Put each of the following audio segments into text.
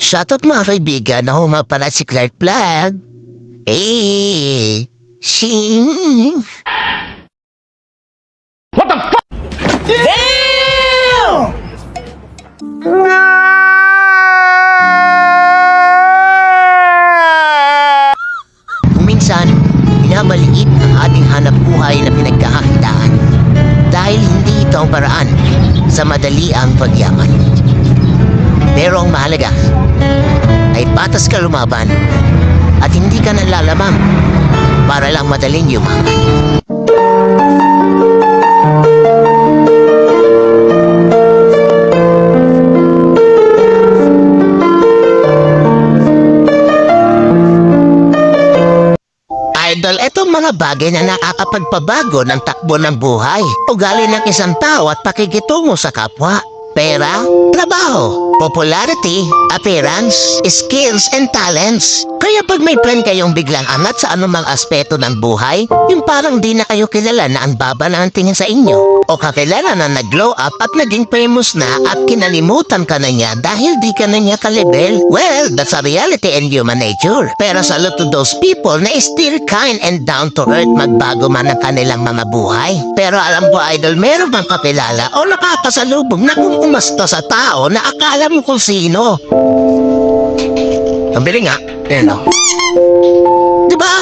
Shoutout mga kaibigan, ako nga pala si Clark Vlog. Eh, sing. Minsan, minamaliit ang ating hanap buhay na pinagkakakitaan dahil hindi ito ang paraan sa madali ang pagyaman. Pero ang mahalaga ay patas ka lumaban at hindi ka nalalamang para lang madaling yumaman. Idol, etong mga bagay na nakakapagpabago ng takbo ng buhay. Ugali ng isang tao at pakikitungo sa kapwa. Pera, trabaho, popularity, appearance, skills, and talents. Kaya pag may plan kayong biglang angat sa anumang aspeto ng buhay, yung parang di na kayo kilala na ang baba na ang tingin sa inyo. O kakilala na nag-glow up at naging famous na at kinalimutan ka na niya dahil di ka na niya kalibel. Well, that's a reality and human nature. Pero salute to those people na still kind and down to earth magbago man ang kanilang mga buhay. Pero alam ko idol, meron bang kakilala o nakakasalubong na kung umasta sa tao na akala mo kung sino. Biling nga. Ayan o. Diba?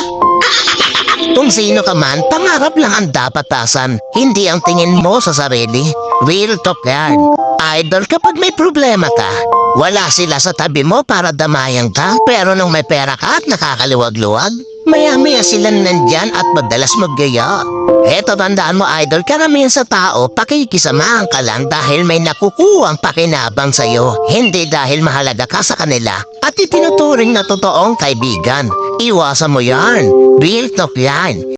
Kung sino ka man, pangarap lang ang dapat tasan. Hindi ang tingin mo sa sarili. Real talk yan. Idol, kapag may problema ka, wala sila sa tabi mo para damayan ka. Pero nung may pera ka at nakakaliwag-luwag, maya-maya sila nandyan at madalas maggaya. Eto, tandaan mo, Idol, karamihan sa tao, pakikisamahan ka lang dahil may nakukuhang pakinabang sa'yo. Hindi dahil mahalaga ka sa kanila at itinuturing na totoong kaibigan. Iwasan mo yan. Real talk yan.